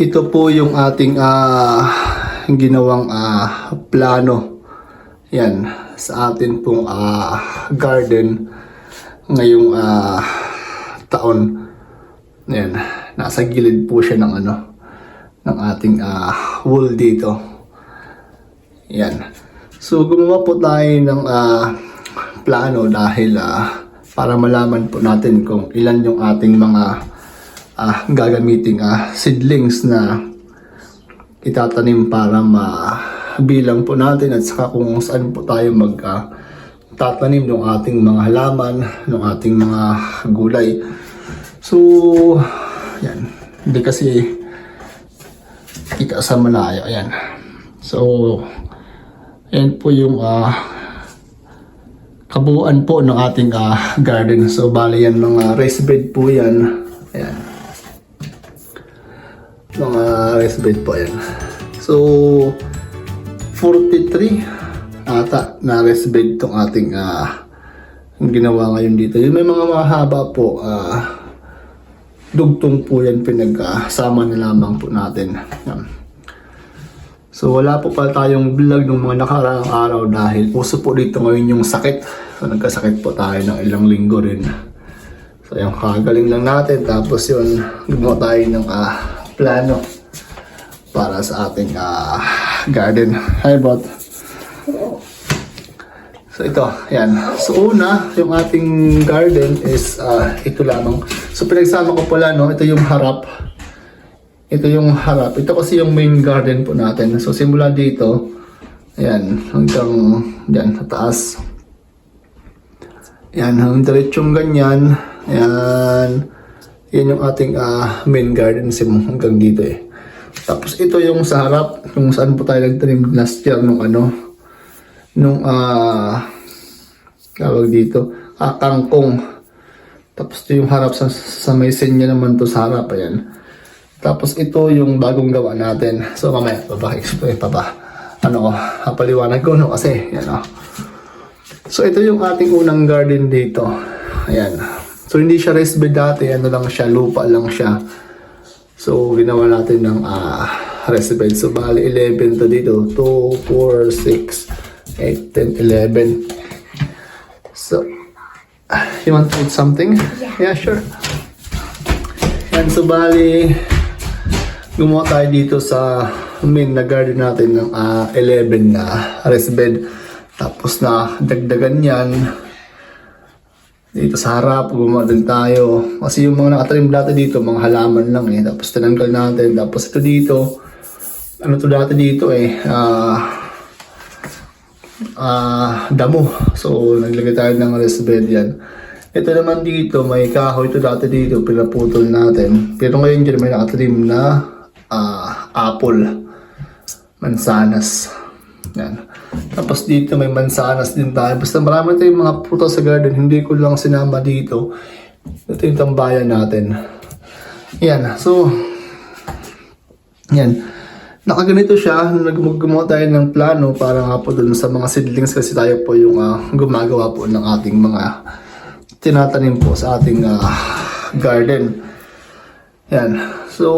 Ito po yung ating ah, ginawang ah, plano. Yan, sa atin pong ah, garden ngayong ah, taon. Yan, nasa gilid po siya ng ano, ng ating ah, wool dito. Yan. So gumawa po tayo ng ah, plano dahil ah, para malaman po natin kung ilan yung ating mga ah, gagamiting ah, seedlings na itatanim para mabilang po natin at saka kung saan po tayo mag ah, ng ating mga halaman, ng ating mga gulay. So, yan. Hindi kasi kita sa malayo. Ayan. So, ayan po yung ah, kabuuan po ng ating ah, garden. So, bali yan mga raised bed po yan. Ayan. Mga bed po yan. So, 43 ata na bed tong ating ah, ginawa ngayon dito. Yung may mga mahaba po, ah, dugtong po yan pinagsama na lamang po natin. So wala po pala tayong vlog ng mga nakaraang araw dahil uso po dito ngayon yung sakit. So nagkasakit po tayo ng ilang linggo rin. So yung kagaling lang natin tapos yun gumawa tayo ng ah, plano para sa ating ah, garden. Hi bot. So ito, yan. So una, yung ating garden is ah, ito lamang. So pinagsama ko pala, no, ito yung harap. Ito yung harap. Ito kasi yung main garden po natin. So simula dito, ayan, hanggang dyan, sa taas. Yan, hanggang diretsong ganyan. Ayan. Yan yung ating ah, main garden sim hanggang dito eh. Tapos ito yung sa harap, kung saan po tayo nagtanim last year nung ano, nung ah tawag dito, ah, kangkong. Tapos ito yung harap sa, sa may senya naman to sa harap, ayan. Tapos ito yung bagong gawa natin. So mamaya, papaka-explain pa ba? Ano papaliwanag ko, no? Kasi, yan o. So ito yung ating unang garden dito. Ayan. So hindi siya raised bed dati, ano lang siya, lupa lang siya. So ginawa natin ng ah raised bed. So bali 11 to dito. 2, 4, 6, 8, 10, 11. So, you want to eat something? Yeah, sure. Yan, so bali, gumawa tayo dito sa main na garden natin ng ah, 11 na raised bed. Tapos na dagdagan yan. Dito sa harap, gumawa din tayo. Kasi yung mga nakatanim dati dito, mga halaman lang eh. Tapos tinanggal natin. Tapos ito dito, ano to dati dito eh, ah, ah, damo. So, naglagay tayo ng raised bed yan. Ito naman dito, may kahoy ito dati dito, pinaputol natin. Pero ngayon dyan may nakatanim na ah, apple, mansanas. Yan. Tapos dito may mansanas din tayo. Basta marami tayong mga prutas sa garden. Hindi ko lang sinama dito. Ito yung tambayan natin. Yan. So, yan. Nakaganito siya. Naggumawa tayo ng plano para nga po dun sa mga seedlings kasi tayo po yung ah, gumagawa po ng ating mga tinatanim po sa ating ah, garden. Yan. So,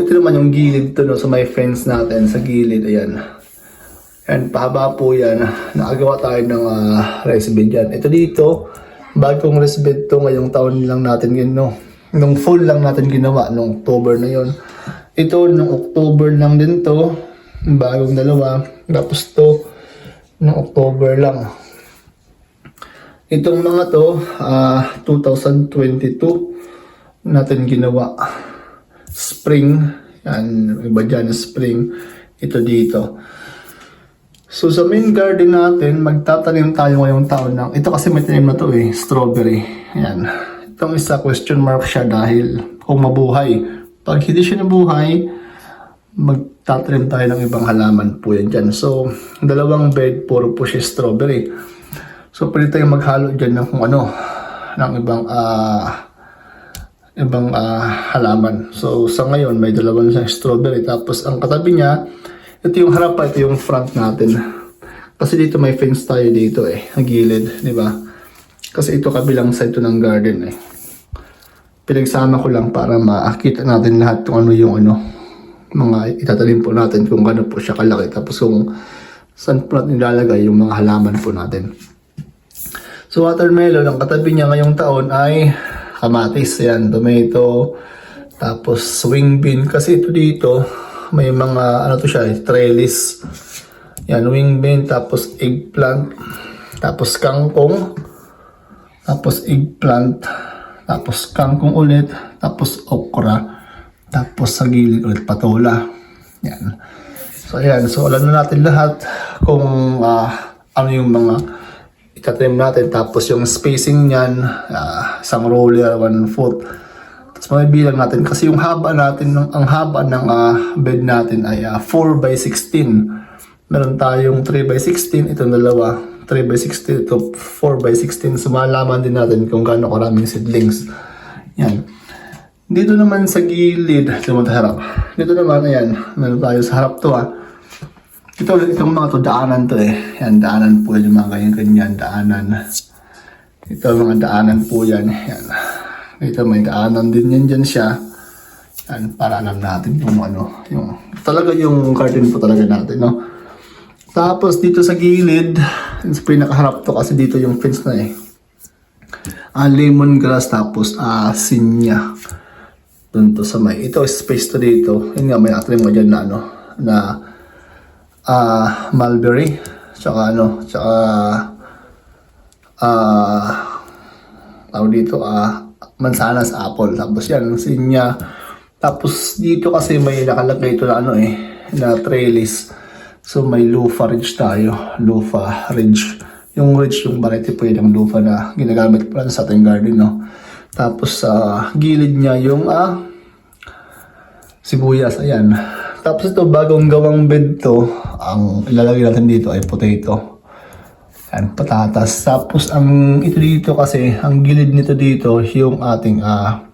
ito naman yung gilid to no, sa may fence natin sa gilid. Ayan. And pahaba po yan. Nakagawa tayo ng uh, rice bed yan. Ito dito, bagong bed to ngayong taon lang natin yun? Nung full lang natin ginawa, nung October na yon. Ito, nung October lang din to. Bagong dalawa. Tapos to, nung October lang. Itong mga to, ah 2022 natin ginawa. Spring, yan, iba dyan, spring. Ito dito. So sa main garden natin, magtatanim tayo ngayong taon ng, ito kasi may tanim na to eh, strawberry. Ayan. Itong isa question mark siya dahil kung mabuhay. Pag hindi siya nabuhay, magtatanim tayo ng ibang halaman po yan dyan. So, dalawang bed, puro po siya strawberry. So, pwede tayong maghalo dyan ng kung ano, ng ibang ah ibang ah, halaman. So, sa ngayon, may dalawa na strawberry. Tapos, ang katabi niya, ito yung harap pa, ito yung front natin. Kasi dito may fence tayo dito eh, ang gilid, di ba? Kasi ito kabilang side to ng garden eh. Pinagsama ko lang para makita natin lahat kung ano yung ano, mga itatanim po natin kung gano'n po siya kalaki. Tapos kung saan po natin ilalagay yung mga halaman po natin. So watermelon, ang katabi niya ngayong taon ay kamatis, yan, tomato, tapos swing bean. Kasi ito dito, may mga, ano to siya, eh, trellis. Yan, wing bean, tapos eggplant, tapos kangkong, tapos eggplant, tapos kangkong ulit, tapos okra, tapos sa gilid ulit patola. Yan. So ayan, so alam na natin lahat kung ah, ano yung mga itatrim natin. Tapos yung spacing niyan, ah, isang roller, one foot. Tapos mabibilang natin kasi yung haba natin, ng- ang haba ng ah, bed natin ay ah, 4 by 16. Meron tayong 3 by 16, itong dalawa, 3 by 16, ito 4 by 16. So malaman din natin kung gaano karaming seedlings. Yan. Dito naman sa gilid, sa. Dito naman, ayan, meron tayo sa harap to ah. Ito, itong mga to, daanan to eh. Yan, daanan po yung mga ganyan-ganyan, daanan. Ito, mga daanan po yan. Yan. Ito, may daanan din yan dyan siya. Yan, para alam natin kung ano. Yung, talaga yung garden po talaga natin, no? Tapos, dito sa gilid, yung sa pinakaharap to kasi dito yung fence na eh. Ah, lemongrass tapos ah, sinya. Doon to sa may. Ito, space to dito. Yun nga, may atrim mo dyan na ano, na ah mulberry. Tsaka ano, tsaka ah tawag dito, ah mansanas apple. Tapos yan, sinya. Tapos dito kasi may nakalagay ito na ano eh, na trellis. So may loofah ridge tayo. Loofah ridge. Yung ridge, yung variety po yun ng loofah na ginagamit pala sa ating garden, no? Tapos sa gilid niya yung ah, sibuyas, ayan. Tapos ito, bagong gawang bed to, ang ilalagay natin dito ay potato. Ayan, patatas. Tapos ang ito dito kasi, ang gilid nito dito, yung ating ah,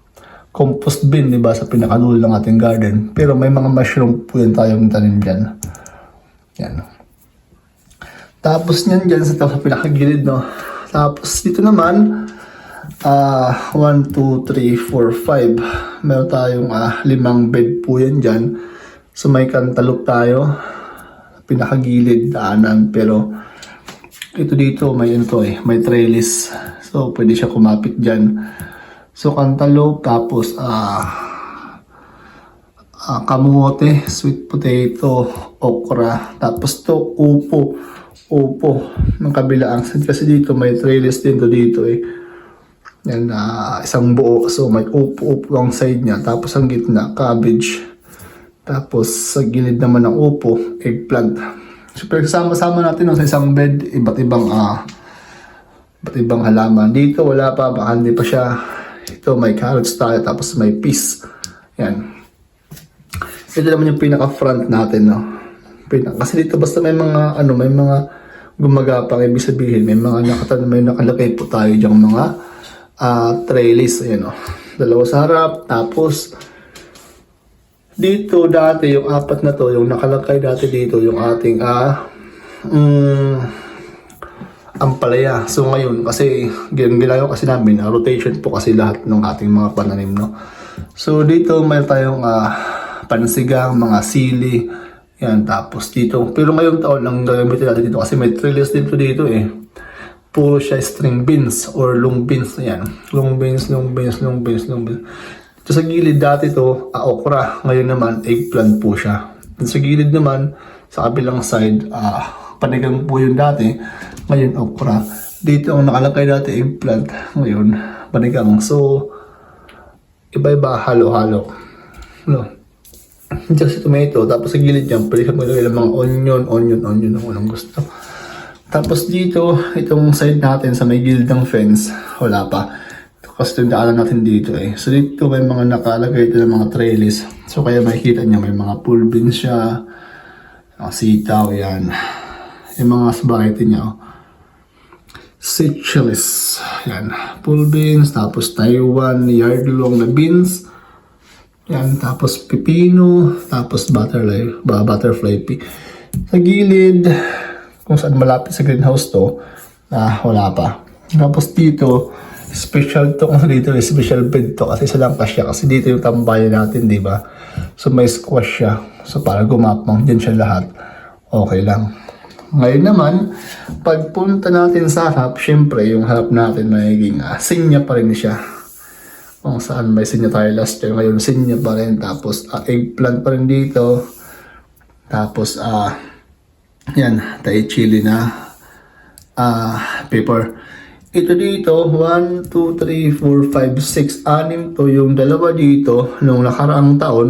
compost bin, di ba, sa pinakadulo ng ating garden. Pero may mga mushroom po yun tayong tanim dyan. Yan. Tapos niyan dyan sa, sa pinakagilid, no. Tapos dito naman, ah 1, 2, 3, 4, 5. Meron tayong ah, limang bed po yan dyan. So may cantaloupe tayo. Pinakagilid, daanan. Pero ito dito, may ano eh, may trellis. So pwede siya kumapit dyan. So cantaloupe, tapos ah ah, kamote, sweet potato, okra, tapos to upo, upo, ng kabilang side kasi dito may trellis din to dito eh. Yan na isang buo, so may upo, upo ang side niya, tapos ang gitna, cabbage, tapos sa gilid naman ng upo, eggplant. So sama-sama natin no, sa isang bed, iba't ibang ah, iba't ibang halaman. Dito wala pa, baka hindi pa siya. Ito may carrots tayo, tapos may peas. Yan. Ito naman yung pinaka-front natin, no? Pinaka, kasi dito basta may mga, ano, may mga gumagapang, ibig sabihin, may mga nakatan, may nakalagay po tayo diyang mga ah trellis, ayan, no? Dalawa sa harap, tapos, dito dati, yung apat na to, yung nakalagay dati dito, yung ating, ah, mm, ampalaya. So ngayon, kasi gin- ginagawa kasi namin, ah, rotation po kasi lahat ng ating mga pananim, no? So dito mayroon tayong ah, pansigang, mga sili, yan, tapos dito. Pero ngayong taon lang gagamitin natin dito kasi may trellis dito dito eh. Puro siya string beans or long beans na yan. Long beans, long beans, long beans, long beans. Ito sa gilid dati to, ah, okra. Ngayon naman, eggplant po siya. At sa gilid naman, sa kabilang side, ah, panigang po yun dati. Ngayon, okra. Dito ang nakalagay dati, eggplant. Ngayon, panigang. So, iba-iba, halo-halo. No? Just tomato. Tapos sa gilid niya, pwede ka maglagay ng mga onion, onion, onion ang unang gusto. Tapos dito, itong side natin sa may gilid ng fence, wala pa. Kasi yung daanan natin dito eh. So dito may mga nakalagay ito ng mga trellis. So kaya makikita niya may mga pull beans siya, mga sitaw yan. Yung mga spaghetti niya. Oh. Seychelles. Yan. Pull beans, tapos Taiwan, yardlong na beans. Yan, tapos pipino, tapos butterfly, ba, butterfly pea. Sa gilid, kung saan malapit sa greenhouse to, ah, wala pa. Tapos dito, special to kung dito, special bed to kasi sa lang siya kasi dito yung tambayan natin, di ba? So may squash siya. So para gumapang din siya lahat, okay lang. Ngayon naman, pagpunta natin sa harap, syempre yung harap natin magiging uh, sinya pa rin siya. Kung saan may sinya tayo last year, ngayon sinya pa rin. Tapos ah, eggplant pa rin dito. Tapos ah, yan, tayo chili na ah paper. Ito dito, 1, 2, 3, 4, 5, 6, 6 to yung dalawa dito nung nakaraang taon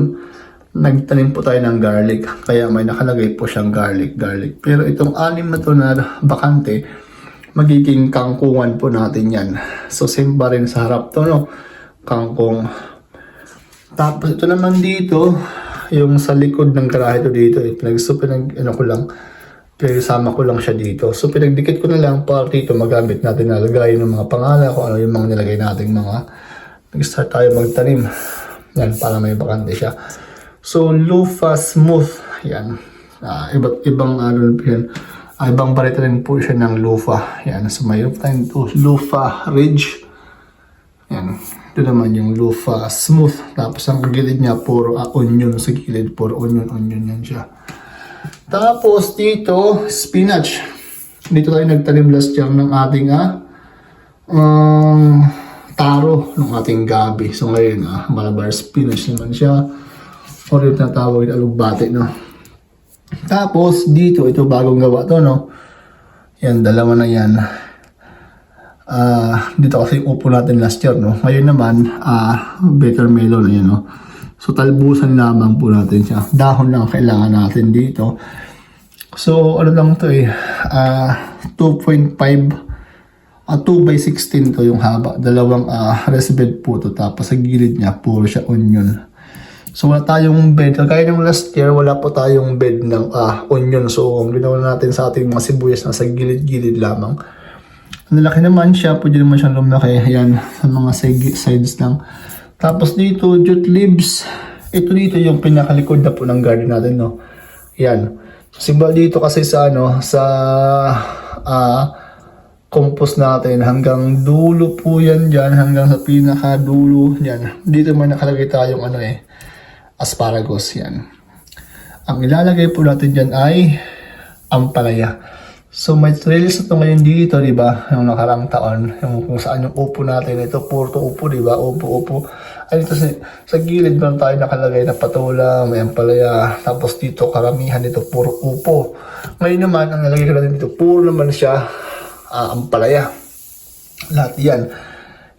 nagtanim po tayo ng garlic. Kaya may nakalagay po siyang garlic, garlic. Pero itong anim na to na bakante, magiging kangkungan po natin yan. So, same rin sa harap to, no? Kangkong. Tapos ito naman dito, yung sa likod ng garahe to dito, eh, pinag, so, pinag, ano ko lang, pinagsama ko lang siya dito. So, pinagdikit ko na lang para dito magamit natin na lagay ng mga pangalan, kung ano yung mga nilagay nating mga, nag-start tayo magtanim. Yan, para may bakante siya. So, Lufa Smooth. Yan. Ah, iba't ibang ano yan. Ah, ibang variety rin po siya ng Lufa. Yan. So, may time to Lufa Ridge. Yan. Ito naman yung Lufa Smooth. Tapos, ang gilid niya, puro ah, onion sa gilid. Puro onion, onion yan siya. Tapos, dito, spinach. Dito tayo nagtanim last year ng ating ah, um, taro ng ating gabi. So, ngayon, ah, malabar spinach naman siya or yung tinatawag na alugbate, no? Tapos, dito, ito bagong gawa to, no? Yan, dalawa na yan. Ah, dito kasi upo natin last year, no? Ngayon naman, ah, better melon, yun, no? So, talbusan lamang po natin siya. Dahon lang ang kailangan natin dito. So, ano lang to eh, ah, 2.5 Ah, 2 by 16 to yung haba. Dalawang ah, rest bed po to. Tapos sa gilid niya, puro siya onion. So wala tayong bed. Kaya ng last year, wala po tayong bed ng ah, onion. So ang ginawa natin sa ating mga sibuyas na sa gilid-gilid lamang. Ang laki naman siya. Pwede naman siyang lumaki. Ayan, sa mga side- sides lang. Tapos dito, jute leaves. Ito dito yung pinakalikod na po ng garden natin, no? Yan. Simba dito kasi sa ano, sa ah compost natin hanggang dulo po yan dyan, hanggang sa pinaka dulo yan. Dito may nakalagay tayong ano eh, asparagus yan. Ang ilalagay po natin dyan ay ampalaya. So may trails ito ngayon dito, di ba? Yung nakarang taon, yung kung saan yung upo natin, ito puro to upo, di ba? Upo, upo. Ay dito sa, sa gilid meron tayo nakalagay na patula, may ampalaya. Tapos dito karamihan dito puro upo. Ngayon naman, ang nalagay ko natin dito, puro naman siya ah, ampalaya. Lahat yan.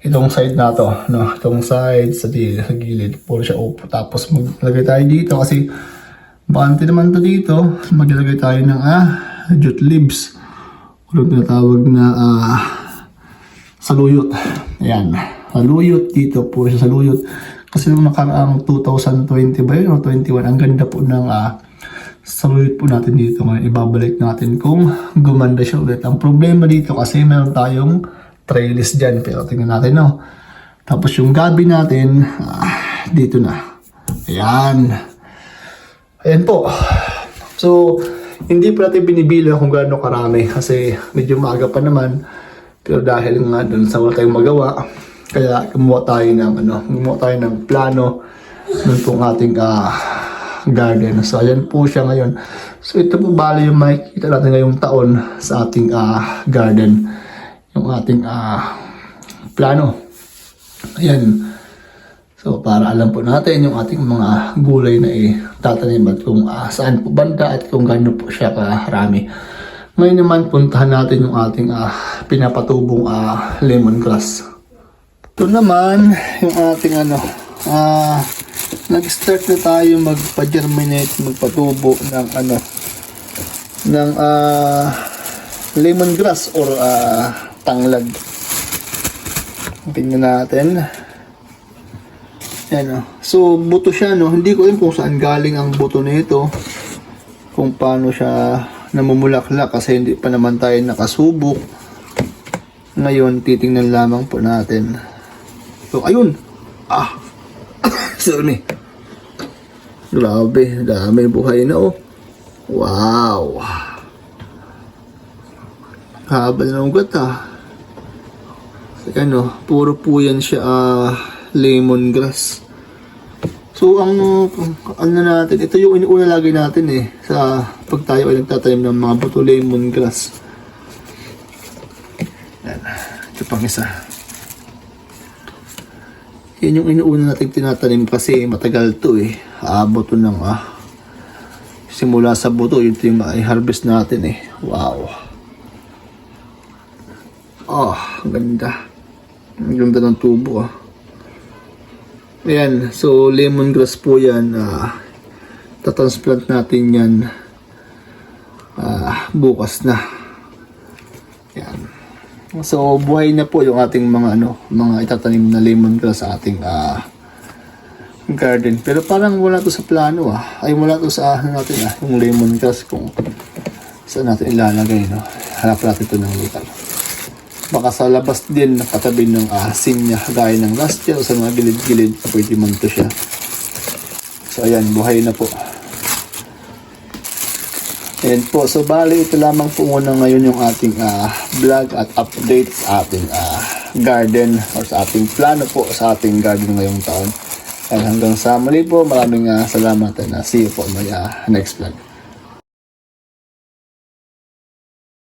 Itong side na to, no? Itong side sa, di, sa gilid, puro siya upo. Tapos maglagay tayo dito kasi bakante naman to dito. Maglagay tayo ng ah, jute leaves. Kung tinatawag na ah, saluyot. Ayan. Saluyot dito, puro siya saluyot. Kasi nung nakaraang 2020 ba yun o 21, ang ganda po ng ah, saluyot po natin dito ngayon. Ibabalik natin kung gumanda siya ulit. Ang problema dito kasi meron tayong trellis dyan. Pero tingnan natin, no? Tapos yung gabi natin, ah, dito na. Ayan. Ayan po. So, hindi pa natin binibilang kung gaano karami kasi medyo maaga pa naman. Pero dahil nga dun sa wala tayong magawa, kaya gumawa tayo ng ano, gumawa tayo ng plano dun pong ating ah, garden. So, ayan po siya ngayon. So, ito po bali yung makikita natin ngayong taon sa ating ah, garden. Yung ating ah, plano. Ayan. So, para alam po natin yung ating mga gulay na itatanim at kung ah, saan po banda at kung gaano po siya karami. Ngayon naman, puntahan natin yung ating ah, pinapatubong ah, lemongrass. Ito naman, yung ating ano, ah, nag-start na tayo magpa-germinate, magpatubo ng ano, ng ah, lemongrass or ah, tanglad. Tingnan natin. Yan o. So, buto siya, no? Hindi ko alam kung saan galing ang buto nito. Kung paano siya namumulaklak kasi hindi pa naman tayo nakasubok. Ngayon, titingnan lamang po natin. So, ayun! Ah! Sorry. Grabe, dami buhay na oh. Wow! Habal ng ugat ah. Ano, puro po yan siya ah, lemongrass. So, ang ano natin, ito yung inuuna lagi natin eh, sa pag tayo ay nagtatanim ng mga buto lemongrass. Yan. Ito pang isa. Yan yung inuuna natin tinatanim kasi matagal to eh. Aabot to ng ah. Simula sa buto, yun yung i-harvest natin eh. Wow. Oh, ganda. Ang ganda ng tubo ah. Ayan, so lemongrass po yan. ah tatransplant natin yan ah, bukas na. Yan. So, buhay na po yung ating mga ano, mga itatanim na lemongrass sa ating ah, garden. Pero parang wala to sa plano ah. Ay wala to sa ano natin ah, yung lemongrass kung saan natin ilalagay no. Hanap natin ito ng lugar. Baka sa labas din nakatabi ng asin niya gaya ng last year o sa mga gilid-gilid pwede man to siya. So ayan, buhay na po. Ayan po. So, bali, ito lamang po muna ngayon yung ating ah, vlog at update sa ating ah, garden or sa ating plano po sa ating garden ngayong taon. And hanggang sa muli po, maraming ah, salamat and ah, see you po may ah, next vlog.